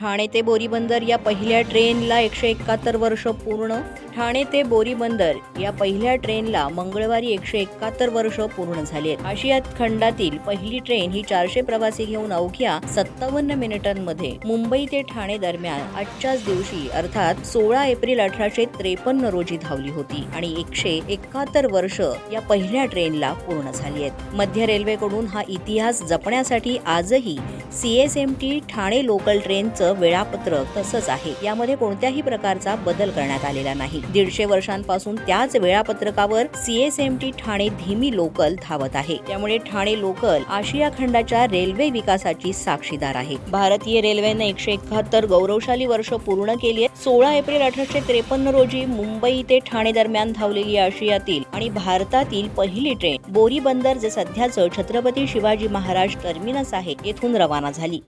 ठाणे ते बोरीबंदर या पहिल्या ट्रेनला एकशे एकाहत्तर वर्ष पूर्ण. ठाणे ते बोरीबंदर या पहिल्या ट्रेनला मंगळवारी एकशे एकाहत्तर वर्ष पूर्ण झाली आहेत आशियात खंडातील पहिली ट्रेन ही चारशे प्रवासी घेऊन अवघ्या सत्तावन्न मिनिटांमध्ये मुंबई ते ठाणे दरम्यान आजच्याच दिवशी अर्थात सोळा एप्रिल अठराशे त्रेपन्न रोजी धावली होती आणि एकशे एकाहत्तर वर्ष या पहिल्या ट्रेनला पूर्ण झाली आहेत. मध्य रेल्वेकडून हा इतिहास जपण्यासाठी आजही सीएसएमटी ठाणे लोकल ट्रेनचं वेळापत्रक तसंच आहे. यामध्ये कोणत्याही प्रकारचा बदल करण्यात आलेला नाही. दीडशे वर्षांपासून त्याच वेळापत्रकावर सीएसएमटी ठाणे धीमी लोकल धावत आहे. त्यामुळे ठाणे लोकल आशिया खंडाच्या रेल्वे विकासाची साक्षीदार आहे. भारतीय रेल्वेने एकशे एकाहत्तर गौरवशाली वर्ष पूर्ण केली आहे सोळा एप्रिल अठराशे त्रेपन्न रोजी मुंबई ते ठाणे दरम्यान धावलेली आशियातील आणि भारतातील पहिली ट्रेन बोरी बंदर जे सध्याचं छत्रपती शिवाजी महाराज टर्मिनस आहे येथून रवाना झाली.